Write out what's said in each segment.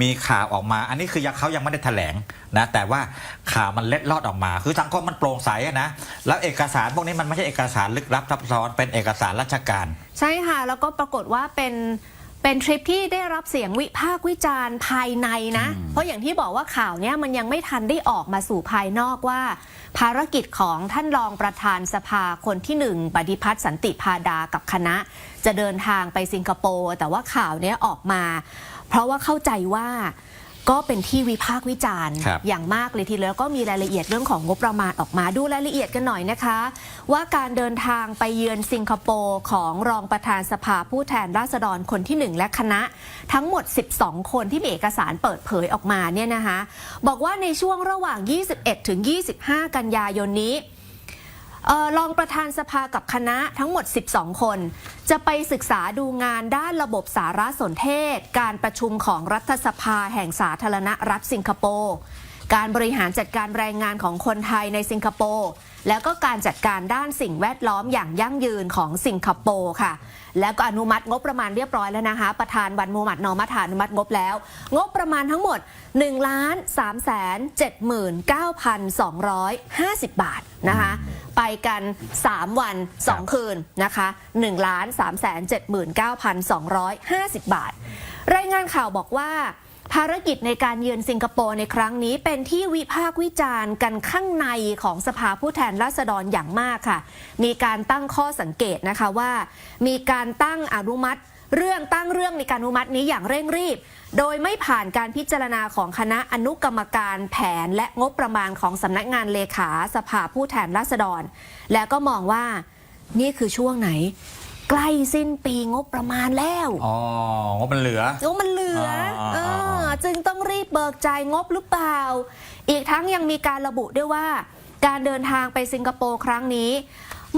มีข่าวออกมา อันนี้คือยังเขายังไม่ได้แถลงนะแต่ว่าข่าวมันเล็ดลอดออกมา คือสังคมมันโปร่งใสอะนะแล้วเอกสารพวกนี้มันไม่ใช่เอกสารลึกลับซับซ้อนเป็นเอกสารราชการ ใช่ค่ะ แล้วก็ปรากฏว่าเป็นเป็นทริปที่ได้รับเสียงวิพากษ์วิจารณ์ภายในนะ เพราะอย่างที่บอกว่าข่าวเนี้ยมันยังไม่ทันได้ออกมาสู่ภายนอกว่า ภารกิจของท่านรองประธานสภาคนที่หนึ่งปฏิพัฒน์สันติพาดากับคณะ จะเดินทางไปสิงคโปร์แต่ว่าข่าวเนี้ยออกมา เพราะว่าเข้าใจว่าก็เป็นที่วิพากษ์วิจารณ์ครับอย่างมากเลยทีเดียวแล้วก็มีรายละเอียดเรื่องของงบประมาณออกมาดูรายละเอียดกันหน่อยนะคะ ว่าการเดินทางไปเยือนสิงคโปร์ของรองประธานสภาผู้แทนราษฎรคนที่1และคณะ ทั้งหมด 12 คนที่มีเอกสารเปิดเผยออกมาเนี่ยนะคะ บอกว่าในช่วงระหว่าง 21 ถึง 25 กันยายนนี้ เออรองประธานสภากับคณะทั้งหมด 12 คน จะไปศึกษาดูงานด้านระบบสารสนเทศ การประชุมของรัฐสภาแห่งสาธารณรัฐสิงคโปร์ การบริหารจัดการแรงงานของคนไทยในสิงคโปร์แล้วก็การจัดการด้านสิ่งแวดล้อมอย่างยั่งยืนของสิงคโปร์ค่ะ แล้วก็อนุมัติงบประมาณเรียบร้อยแล้วนะคะ ประธานวันมูฮัมหมัดนอมัฐาอนุมัติงบแล้ว งบประมาณทั้งหมด1ล้าน3แสน79,250 บาทนะคะ ไปกัน 3 วัน 2 คืนนะคะ1ล้าน3แสน79,250 บาท รายงานข่าวบอกว่า ภารกิจในการเยือนสิงคโปร์ในครั้งนี้เป็นที่วิพากษ์วิจารณ์กันข้างในของสภาผู้แทนราษฎรอย่างมากค่ะ มีการตั้งข้อสังเกตนะคะว่า มีการตั้งอนุมัติเรื่องตั้งเรื่องในการอนุมัตินี้อย่างเร่งรีบ โดยไม่ผ่านการพิจารณาของคณะอนุกรรมการแผนและงบประมาณของสำนักงานเลขาสภาผู้แทนราษฎร แล้วก็มองว่านี่คือช่วงไหนใกล้สิ้นปีงบประมาณแล้ว อ๋อ งบมันเหลืองบมันเหลืออ่าเออ่าอ่าอ จึงต้องรีบเบิกจ่ายงบหรือเปล่า อีกทั้งยังมีการระบุด้วยว่า การเดินทางไปสิงคโปร์ครั้งนี้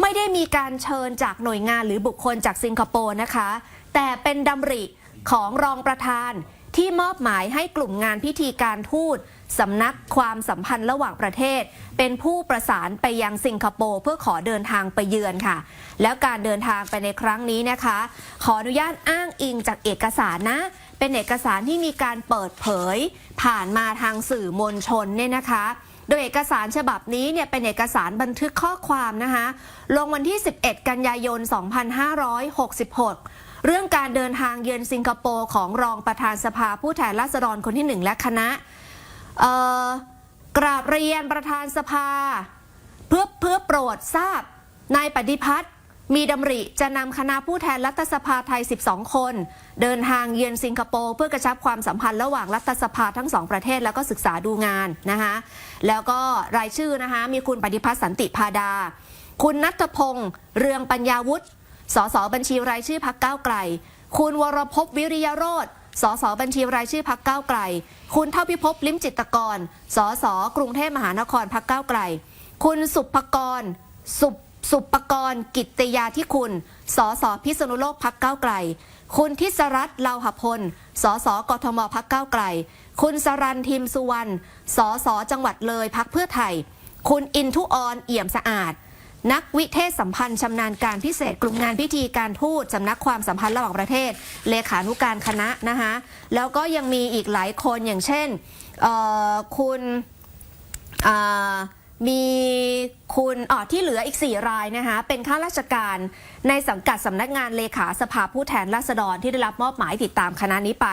ไม่ได้มีการเชิญจากหน่วยงานหรือบุคคลจากสิงคโปร์นะคะ แต่เป็นดำริของรองประธานที่มอบหมายให้กลุ่มงานพิธีการทูตสำนักความสัมพันธ์ระหว่างประเทศ เป็นผู้ประสานไปยังสิงคโปร์เพื่อขอเดินทางไปเยือนค่ะ แล้วการเดินทางไปในครั้งนี้นะคะ ขออนุญาตอ้างอิงจากเอกสารนะ เป็นเอกสารที่มีการเปิดเผย ผ่านมาทางสื่อมวลชนเนี่ยนะคะ โดยเอกสารฉบับนี้เนี่ยเป็นเอกสารบันทึกข้อความนะคะลงวันที่ 11 กันยายน 2566 เรื่องการเดินทางเยือนสิงคโปร์ของรองประธานสภาผู้แทนราษฎรคนที่หนึ่งและคณะกราบเรียนประธานสภา เพื่อเพื่อโปรดทราบนายปฏิพัฒน์ มีดำริจะนำคณะผู้แทนรัฐสภาไทย 12 คน เดินทางเยือนสิงคโปร์เพื่อกระชับความสัมพันธ์ระหว่างรัฐสภาทั้งสองประเทศแล้วก็ศึกษาดูงานนะคะแล้วก็รายชื่อนะคะมีคุณปฏิพัฒน์สันติพาดา คุณนัทพงศ์เรืองปัญญาวุฒิสสบัญชีรายชื่อพักก้าวไกล คุณวรพพวิริยโรธสสบัญชีรายชื่อพักก้าวไกล คุณเท่าพิภพลิ้มจิตกร สสกรุงเทพมหานครพักก้าวไกล คุณสุภกร สุป สุปกรณ์กิตติยาที่คุณ สสพิษณุโลกพักเก้าไกล คุณทิศรัตน์เลาหพล สสกทมพักเก้าไกล คุณสรันทิมสุวรรณ สสจังหวัดเลยพักเพื่อไทย คุณอินทุออนเอี่ยมสะอาด นักวิเทศสัมพันธ์ชำนาญการพิเศษกลุ่มงานพิธีการทูตสำนักความสัมพันธ์ระหว่างประเทศ เลขานุการคณะนะคะแล้วก็ยังมีอีกหลายคนอย่างเช่นคุณอ่า มีคุณอ๋อที่เหลืออีก 4 รายนะคะเป็นข้าราชการในสังกัดสำนักงานเลขาสภาผู้แทนราษฎรที่ได้รับมอบหมายติดตามคณะนี้ไป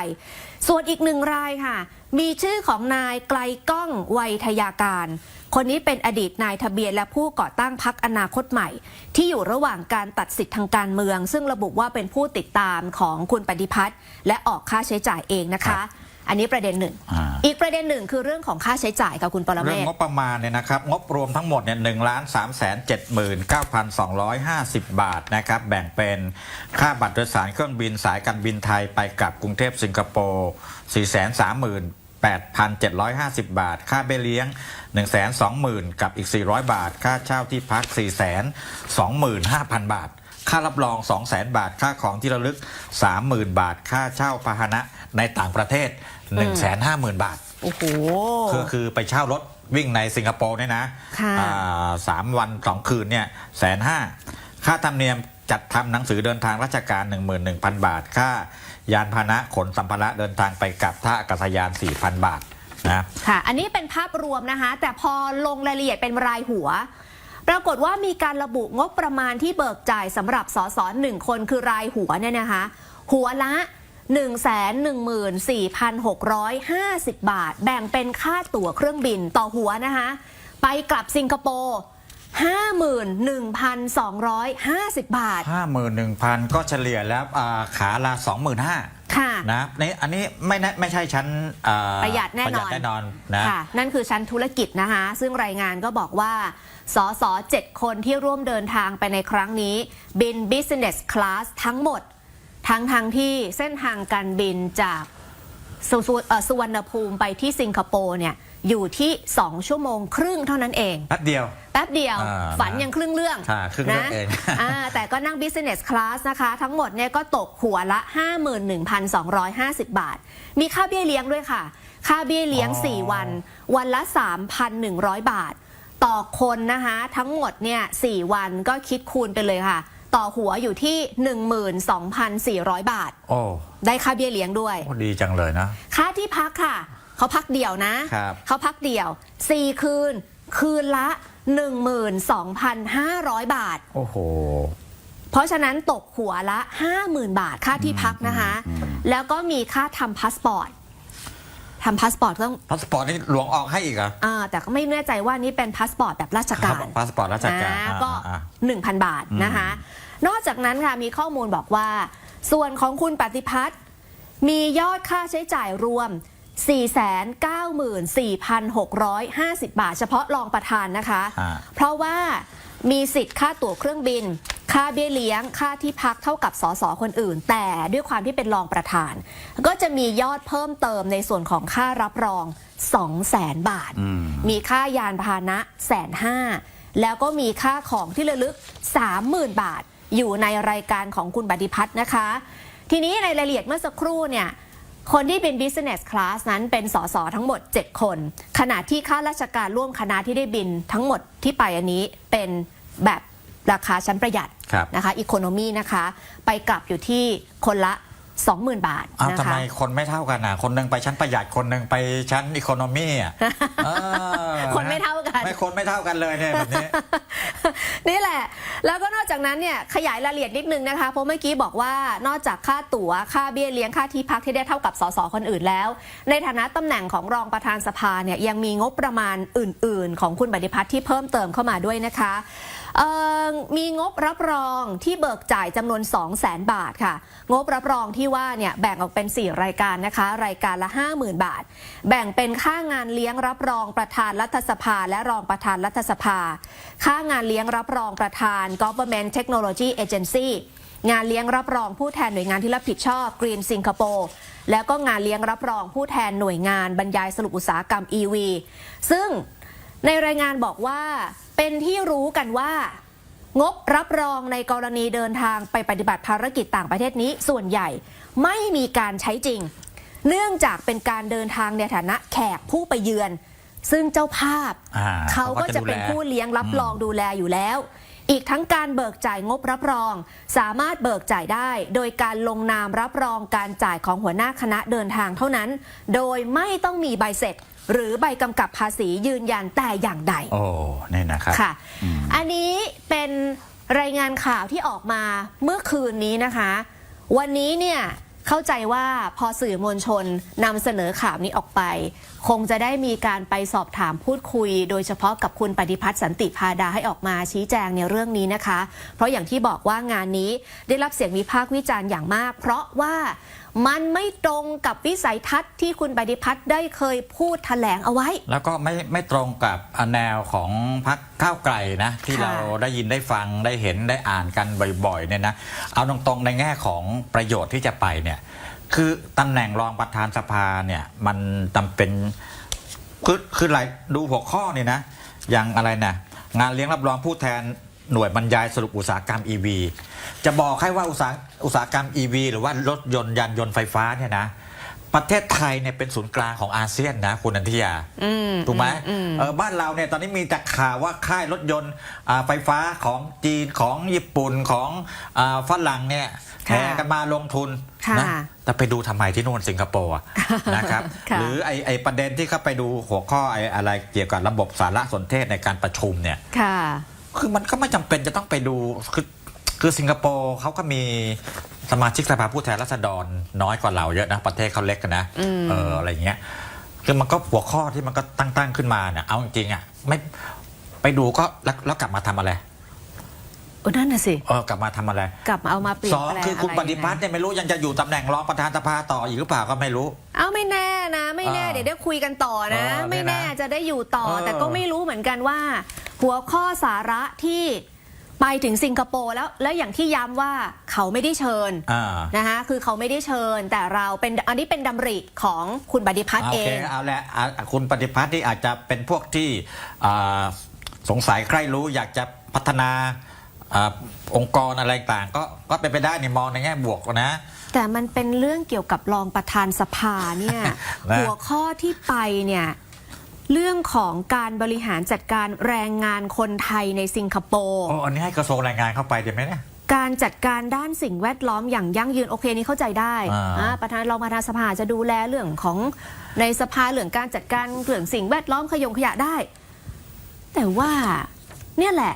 ส่วนอีกหนึ่งรายค่ะ มีชื่อของนายไกลก้องไวยทยาการ คนนี้เป็นอดีตนายทะเบียนและผู้ก่อตั้งพักอนาคตใหม่ ที่อยู่ระหว่างการตัดสิทธิ์ทางการเมือง ซึ่งระบุว่าเป็นผู้ติดตามของคุณปฏิพัฒน์และออกค่าใช้จ่ายเองนะครัคะ อันนี้ประเด็นหนึ่ง อ่า อีกประเด็นหนึ่งคือเรื่องของค่าใช้จ่ายกับคุณปรเมเรื่องศ งบประมาณเนี่ยนะครับ งบรวมทั้งหมดเนี่ยหนึ่งล้านสามแสนเจ็ดหมื่นเก้าพันสองร้อยห้าสิบบาทนะครับ แบ่งเป็นค่าบัตรโดยสารเครื่องบินสายการบินไทยไปกลับกรุงเทพสิงคโปร์สี่แสนสามหมื่น8,750 บาท ค่าเบี้ยเลี้ยง 120,000 กับอีก 400 บาท ค่าเช่าที่พัก 425,000 บาท ค่ารับรอง 200,000 บาท ค่าของที่ระลึก 30,000 บาท ค่าเช่าพาหนะในต่างประเทศ 150,000บาท โอ้โห คือคือไปเช่ารถวิ่งในสิงคโปร์เนี่ยนะค่ะอ่าสามวันสองคืนเนี่ยแสนห้าค่าธรรมเนียมจัดทำหนังสือเดินทางราชการ 11,000 บาท ค่ายานพาหนะขนสัมภาระเดินทางไปกับท่าอากาศยาน 4,000 บาทนะค่ะ อันนี้เป็นภาพรวมนะคะ แต่พอลงรายละเอียดเป็นรายหัว ปรากฏว่ามีการระบุงบประมาณที่เบิกจ่ายสำหรับสสหนึ่งคนคือรายหัวเนี่ยนะคะ หัวละ 114,650 บาท แบ่งเป็นค่าตั๋วเครื่องบินต่อหัวนะคะ ไปกลับสิงคโปร์51,250 บาท 51,000 ก็เฉลี่ยแล้วอ่าขาละ 25,000ค่ะนะนี่อันนี้ไม่แน่ไม่ใช่ชั้นอ่าประหยัดแน่นอนประหยัดแน่นอนนะค่ะนั่นคือชั้นธุรกิจนะคะ ซึ่งรายงานก็บอกว่าสสเจ็ดคนที่ร่วมเดินทางไปในครั้งนี้ บิน business class ทั้งหมด ทั้งทางที่เส้นทางการบินจากสุสุเอ่อสุวรรณภูมิไปที่สิงคโปร์เนี่ยอยู่ที่ 2 ชั่วโมงครึ่งเท่านั้นเอง แป๊บเดียว แป๊บเดียวอ่าฝันยังครึ่งเรื่องค่ะครึ่งเรื่องนะเองอ่าแต่ก็นั่ง business class นะคะ ทั้งหมดเนี่ยก็ตกหัวละ 51,250 บาท มีค่าเบี้ยเลี้ยงด้วยค่ะ ค่าเบี้ยเลี้ยงอ๋อ4วัน วันละ 3,100 บาท ต่อคนนะคะ ทั้งหมดเนี่ย4วันก็คิดคูณไปเลยค่ะ ต่อหัวอยู่ที่ 12,400 บาท โอ้ได้ค่าเบี้ยเลี้ยงด้วย โอ้ดีจังเลยนะ ค่าที่พักค่ะ เขาพักเดี่ยวนะ ครับเขาพักเดี่ยว 4 คืน คืนละ 12,500 บาท โอ้โห เพราะฉะนั้นตกหัวละ 50,000 บาทค่าที่พักนะคะ แล้วก็มีค่าทำพาสปอร์ต ทำพาสปอร์ตต้องพาสปอร์ตนี่หลวงออกให้อีกเหรออ่าแต่ก็ไม่แน่ใจว่านี่เป็นพาสปอร์ตแบบราชการพาสปอร์ตราชการอ่าอ่าก็อ่า1,000 บาทนะคะ นอกจากนั้นค่ะมีข้อมูลบอกว่า ส่วนของคุณปฏิพัฒน์มียอดค่าใช้จ่ายรวม 494,650 บาท เฉพาะรองประธานนะคะอ่าเพราะว่า มีสิทธิ์ค่าตั๋วเครื่องบิน ค่าเบี้ยเลี้ยง ค่าที่พักเท่ากับสสคนอื่น แต่ด้วยความที่เป็นรองประธาน ก็จะมียอดเพิ่มเติมในส่วนของค่ารับรอง 2 0 0 0 0 0บาทอืมมีค่ายานพาหนะแสนห้าแล้วก็มีค่าของที่ระลึก 30,000 บาท อยู่ในรายการของคุณปฏิพัฒน์นะคะ ทีนี้ในรายละเอียดเมื่อสักครู่เนี่ย คนที่เป็น business class นั้นเป็นสสทั้งหมด 7 คน ขณะที่ค่าราชการร่วมคณะที่ได้บินทั้งหมดที่ไปอันนี้เป็นแบบราคาชั้นประหยัดครับนะคะอีโคโนมีนะคะ ไปกลับอยู่ที่คนละ 20,000 บาทอ้าวนะทำคะไมคนไม่เท่ากันอะ คนหนึ่งไปชั้นประหยัดคนหนึ่งไปชั้นอีโคโนมี่อะเออคนไม่เท่ากัน ไม่คนไม่เท่ากันเลยเนี่ยแบบนี้ นี่แหละ แล้วก็นอกจากนั้นเนี่ยขยายรายละเอียดนิดนึงนะคะ เพราะเมื่อกี้บอกว่านอกจากค่าตั๋ว ค่าเบี้ยเลี้ยง ค่าที่พักที่ได้เท่ากับสสคนอื่นแล้ว ในฐานะตำแหน่งของรองประธานสภาเนี่ยยังมีงบประมาณอื่น ๆ ของคุณปฏิพัฒน์ที่เพิ่มเติมเข้ามาด้วยนะคะเอ่อ มีงบรับรองที่เบิกจ่ายจำนวน 2 0 0แสนบาทค่ะ งบรับรองที่ว่าเนี่ยแบ่งออกเป็น 4 รายการนะคะ รายการละ 50,000 บาท แบ่งเป็นค่างานเลี้ยงรับรองประธานรัฐสภา และรองประธานรัฐสภา ค่างานเลี้ยงรับรองประธาน Government Technology Agency งานเลี้ยงรับรองผู้แทนหน่วยงานที่รับผิดชอบ Green Singapore แล้วก็งานเลี้ยงรับรองผู้แทนหน่วยงานบรรยายสรุปอุตสาหกรรม EV ซึ่งในรายงานบอกว่า เป็นที่รู้กันว่า งบรับรองในกรณีเดินทางไปปฏิบัติภารกิจต่างประเทศนี้ส่วนใหญ่ไม่มีการใช้จริง เนื่องจากเป็นการเดินทางในฐานะแขกผู้ไปเยือน ซึ่งเจ้าภาพอ่าเขาก็จะเป็นผู้เลี้ยงรับรองดูแลอยู่แล้ว อีกทั้งการเบิกจ่ายงบรับรอง สามารถเบิกจ่ายได้ โดยการลงนามรับรองการจ่ายของหัวหน้าคณะเดินทางเท่านั้น โดยไม่ต้องมีใบเสร็จ หรือใบกำกับภาษียืนยันแต่อย่างใดโอ้นี่นะครับค่ะ อันนี้เป็นรายงานข่าวที่ออกมาเมื่อคืนนี้นะคะ วันนี้เนี่ยเข้าใจว่าพอสื่อมวลชนนำเสนอข่าวนี้ออกไป คงจะได้มีการไปสอบถามพูดคุย โดยเฉพาะกับคุณปฏิพัฒน์สันติพาดาให้ออกมาชี้แจงในเรื่องนี้นะคะ เพราะอย่างที่บอกว่างานนี้ได้รับเสียงวิพากษ์วิจารณ์อย่างมาก เพราะว่า มันไม่ตรงกับวิสัยทัศน์ที่คุณปฏิพัฒน์ได้เคยพูดแถลงเอาไว้ แล้วก็ไม่ไม่ตรงกับแนวของพักก้าวไกลนะที่ค่ะ เราได้ยินได้ฟังได้เห็นได้อ่านกันบ่อยๆเนี่ยนะเอาตรงๆในแง่ของประโยชน์ที่จะไปเนี่ยคือตำแหน่งรองประธานสภาเนี่ยมันจำเป็น คือคืออะไรดูหัวข้อเนี่ยนะ อย่างอะไรนะงานเลี้ยงรับรองผู้แทน หน่วยบรรยายสรุปอุตสาหกรรม EV จะบอกให้ว่าอุตสาหอุตสาหกรรม EV หรือว่ารถยนต์ยานยนต์ไฟฟ้าเนี่ยนะประเทศไทยเนี่ยเป็นศูนย์กลางของอาเซียนนะคุณนันทิยาอืมถูกไหมอืมเออบ้านเราเนี่ยตอนนี้มีแต่ข่าวว่าค่ายรถยนต์อ่าไฟฟ้าของจีนของญี่ปุ่นของอาฝรั่งเนี่ยค่ะแห่กันมาลงทุนค่ะนะแต่ไปดูทำไมที่นู่นสิงคโปร์อะนะครับค่ะหรือไอไอประเด็นที่เขาไปดูหัวข้อไออะไรเกี่ยวกับระบบสารสนเทศในการประชุมเนี่ย ค่ะคือมันก็ไม่จำเป็นจะต้องไปดูคือคือสิงคโปร์เขาก็มีสมาชิกสภาผู้แทนราษฎรน้อยกว่าเราเยอะนะประเทศเขาเล็กกันนะอืมเอออะไรเงี้ยคือมันก็หัวข้อที่มันก็ตั้งตั้งขึ้นมาเนี่ยเอาจริงๆอะไม่ไปดูก็แล้วแล้วกลับมาทำอะไรโอ้นั่นน่ะสิเออกลับมาทำอะไร กลับมาเอามาเปลี่ยนสองแปลงคือคุณะปไรฏิพัฒน์เนี่ยไม่รู้ยังจะอยู่ตำแหน่งรองประธานสภาต่ออีกหรือเปล่าก็ไม่รู้ เอาไม่แน่นะ ไม่แน่อ่าเดี๋ยวได้คุยกันต่อนะเออไม่แน่เนี่ยนะจะได้อยู่ต่อเออแต่ก็ไม่รู้เหมือนกันว่า หัวข้อสาระที่ไปถึงสิงคโปร์แล้วแล้วอย่างที่ย้ำว่าเขาไม่ได้เชิญอ่า นะคะคือเขาไม่ได้เชิญ แต่เราเป็นอันนี้เป็นดำริของคุณปฏิพัฒน์โอเอเคง เอาละอะคุณปฏิพัฒน์ที่อาจจะเป็นพวกที่อ่าสงสัยใครรู้อยากจะพัฒนาอาองค์กรอะไรต่างก็ก็เป็นไปได้ในมองในแง่บวกนะ แต่มันเป็นเรื่องเกี่ยวกับรองประธานสภาเนี่ย นะ หัวข้อที่ไปเนี่ย เรื่องของการบริหารจัดการแรงงานคนไทยในสิงคโปร์โอ้อันนี้ให้กระทรวงแรงงานเข้าไปได้ไหมเนี่ย การจัดการด้านสิ่งแวดล้อมอย่างยั่งยืนโอเคนี่เข้าใจได้อ่า อ่าประธานรองประธานสภาจะดูแลเรื่องของในสภาเรื่องการจัดการเรื่องสิ่งแวดล้อมขยงขยะได้ แต่ว่าเนี่ยแหละ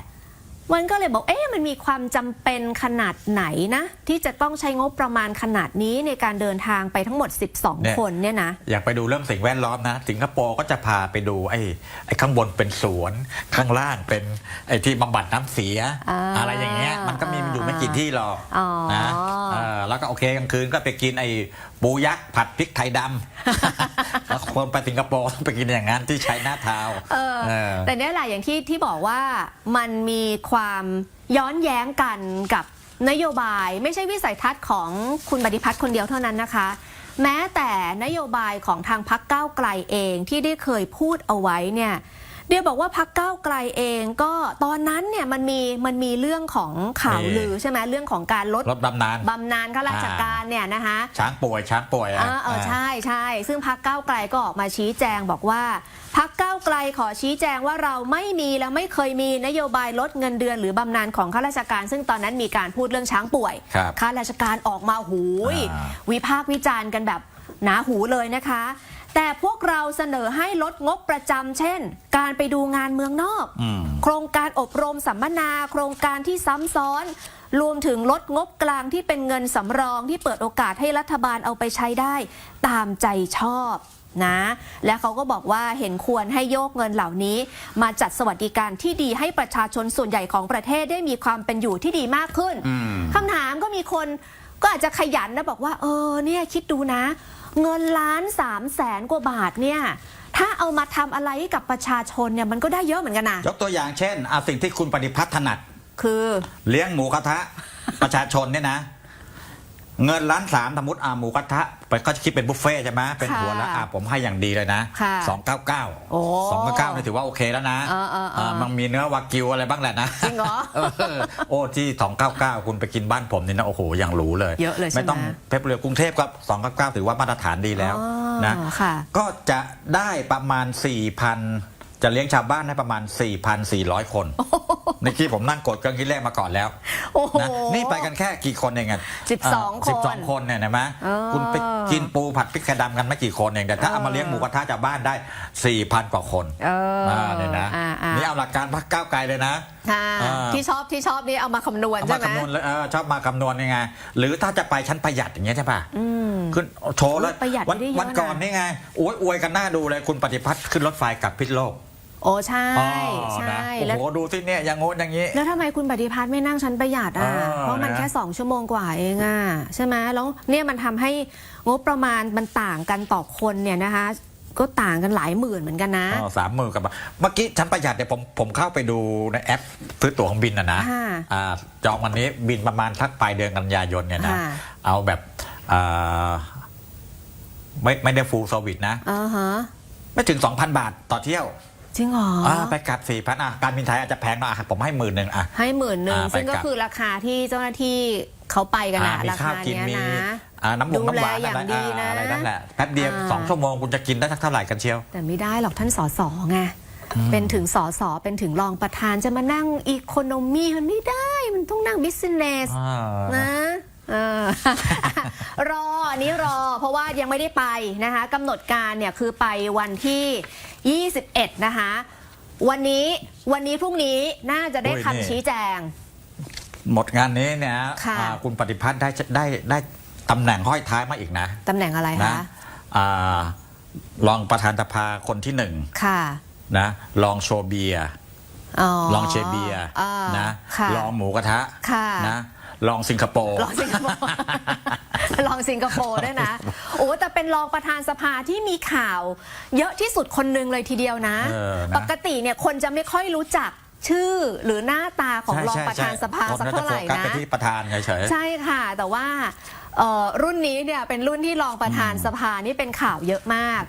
มันก็เลยบอก เอ๊ะ มันมีความจำเป็นขนาดไหนนะ ที่จะต้องใช้งบประมาณขนาดนี้ในการเดินทางไปทั้งหมด12 คนเนี่ยนะ อยากไปดูเรื่องสิ่งแวดล้อมนะ สิงคโปร์ก็จะพาไปดูไอ้ไอ้ข้างบนเป็นสวน ข้างล่างเป็นไอ้ที่บำบัดน้ำเสีย อ่าอะไรอย่างเงี้ย มันก็มีอยู่ไม่กี่ที่หรอกอ๋อ นะเออแล้วก็โอเคกลางคืนก็ไปกินไอ้ปูยักษ์ผัดพริกไทยดำ แล้วคนไปสิงคโปร์ต้องไปกินอย่างนั้นที่ใช้หน้าเท้าเออ เออ แต่เนี่ยแหละอย่างที่ที่บอกว่ามันมีความย้อนแย้งกันกับนโยบายไม่ใช่วิสัยทัศน์ของคุณปฏิพัฒน์คนเดียวเท่านั้นนะคะ แม้แต่นโยบายของทางพักก้าวไกลเองที่ได้เคยพูดเอาไว้เนี่ยเดียบอกว่าพักก้าวไกลเองก็ตอนนั้นเนี่ยมันมีมันมีเรื่องของข่าวมีลือใช่ไหมเรื่องของการลดรถบำนาญบำนาญข้าราชการเนี่ยนะคะช้างป่วยช้างป่วยะอ่าเออใช่ใช่ซึ่งพักก้าวไกลก็ออกมาชี้แจงบอกว่า พักก้าวไกลขอชี้แจงว่าเราไม่มีและไม่เคยมีนโยบายลดเงินเดือนหรือบำนาญของข้าราชการ ซึ่งตอนนั้นมีการพูดเรื่องช้างป่วยครับข้าราชการออกมาหูยอ่า วิพากษ์วิจารณ์กันแบบหนาหูเลยนะคะ แต่พวกเราเสนอให้ลดงบประจำเช่น การไปดูงานเมืองนอก อืม โครงการอบรมสัมมนา โครงการที่ซ้ำซ้อน รวมถึงลดงบกลางที่เป็นเงินสำรองที่เปิดโอกาสให้รัฐบาลเอาไปใช้ได้ ตามใจชอบ นะ และเขาก็บอกว่าเห็นควรให้โยกเงินเหล่านี้ มาจัดสวัสดิการที่ดีให้ประชาชนส่วนใหญ่ของประเทศได้มีความเป็นอยู่ที่ดีมากขึ้นอืมคำถามก็มีคนก็อาจจะขยันนะบอกว่าเออเนี่ยคิดดูนะ เงินล้านสามแสนกว่าบาทเนี่ยถ้าเอามาทำอะไรให้กับประชาชนเนี่ยมันก็ได้เยอะเหมือนกันนะยกตัวอย่างเช่นเอาสิ่งที่คุณปฏิพัฒน์ถนัด คือ เลี้ยงหมูกระทะประชาชนเนี่ยนะ เงินล้านสามสมมติอ่าหมูกระทะไปก็คิดเป็นบุฟเฟ่ต์ใช่ไหมเป็นค่ะหัวละอ่าผมให้อย่างดีเลยนะค่ะสองเก้าเก้าโอ้สองเก้าเก้านี่ถือว่าโอเคแล้วนะเออเออเออามันมีเนื้อวากิวอะไรบ้างแหละนะจริงเหรอเออโอ้ที่สองเก้าเก้าคุณไปกินบ้านผมนี่นะโอ้โหอย่างหรูเลยเยอะเลยใช่ไหมไม่ต้องเพชรบุรีกรุงเทพก็สองเก้าเก้าถือว่ามาตรฐานดีแล้วอ๋อนะค่ะก็จะได้ประมาณ4,000 จะเลี้ยงชาวบ้านได้ประมาณ 4,400 คนในที่ผมนั่งกดเครื่องคิดเลขมาก่อนแล้วโอ้โหนะนี่ไปกันแค่กี่คนเองอะสิบสองสิบคสอนงคนเนี่ยนะไหมเออคุณไปกินปูผัดพริกไทยดำกันไม่กี่คนเองแต่ถ้าเออเอามาเลี้ยงหมูกระทะชาวบ้านได้ 4,000 กว่าคนเอออ่าเนี่ยนะอ่าอ่านี่เอาหลักการพักก้าวไกลเลยนะค่ะอ่าที่ชอบที่ชอบนี่เอามาคำนวณเอาใช่มาไหมคำนวณเลยเออชอบมาคำนวณยังไงหรือถ้าจะไปชั้นประหยัดอย่างเงี้ยใช่ป่ะอืมขึ้นโชว์แล้วประหยัดวันไม่ได้เยอะวันก่อนนะนี่ไงโอ้ยอวยกันหน้าดูเลยคุณปฏิพัฒน์ขึ้นรถไฟกลับพิษณุโลก โอ้ใช่อ๋อใช่นะแล้วโอ้โหดูที่เนี่ยอย่างงู้นอย่างนี้ แล้วทำไมคุณปฏิพัฒน์ไม่นั่งชั้นประหยัดอะเออเพราะมันนะแค่ 2 ชั่วโมงกว่าเองอะใช่ไหมแล้วเนี่ยมันทำให้งบประมาณมันต่างกันต่อคนเนี่ยนะคะก็ต่างกันหลายหมื่นเหมือนกันนะอ๋อสามหมื่นกับเมื่อกี้ชั้นประหยัดเนี่ยผมผมเข้าไปดูในแอปซื้อตั๋วของบินนะนะค่ะอ่าจองวันนี้บินประมาณทักปลายเดือนกันยายนเนี่ยนะค่ะเอาแบบอ่าไม่ไม่ได้ฟูลเซอร์วิสนะอ่าฮะไม่ถึง 2,000 บาทต่อเที่ยว จริงเหรอออ่าไปกลับสี่พันอะการบินไทยอาจจะแพงหน่อยอะผมให้หมื่นหนึ่งอะ ให้หมื่นหนึ่งอ่าไปซึ่งก็กลับคือราคาที่เจ้าหน้าที่เขาไปกันอ่านะมีราข้าวคากินเนี้ยมีนะ อ่าน้ำหมูดูน้ำหวานแลอย่างอะไรดีนะอะไรนั่นแหละแป๊บเดียวอ่า สองชั่วโมงคุณจะกินได้สักเท่าไหร่กันเชียว แต่ไม่ได้หรอกท่านสสไงเป็นถึงสสเป็นถึงรองประธานจะมานั่งอีโคโนมีมันไม่ได้ มันต้องนั่งบิสเนสอ่านะเออ รออันนี้รอ เพราะว่ายังไม่ได้ไปนะคะกำหนดการเนี่ยคือไปวันที่ 21 นะคะ วันนี้วันนี้พรุ่งนี้น่าจะได้โอ้ยคำนี่ชี้แจง หมดงานนี้เนี่ยค่ะอ่าคุณปฏิพัฒน์ได้ได้ได้ตำแหน่งห้อยท้ายมาอีกนะตำแหน่งอะไรนะคะ อ่ารองประธานสภาคนที่หนึ่งค่ะนะรองโชเบียร์อ๋อรองเชเบียร์อ่านะค่ะ รองหมูกระทะค่ะ นะรองสิงคโปร์ ลองสิงคโปร์ ลองสิงคโปร์ด้วยนะ โอ้แต่เป็นรองประธานสภาที่มีข่าว เยอะที่สุดคนหนึ่งเลยทีเดียวนะ เออนะ ปกติเนี่ยคนจะไม่ค่อยรู้จักชื่อหรือหน้าตาของใช่รองใช่ประธานสภาคนสักน่าจะเท่าโฟไหร่กัสนะ ไปที่ประธานเฉยๆใช่ค่ะ แต่ว่าเอ่อรุ่นนี้เนี่ยเป็นรุ่นที่รองประธานสภานี่เป็นข่าวเยอะมาก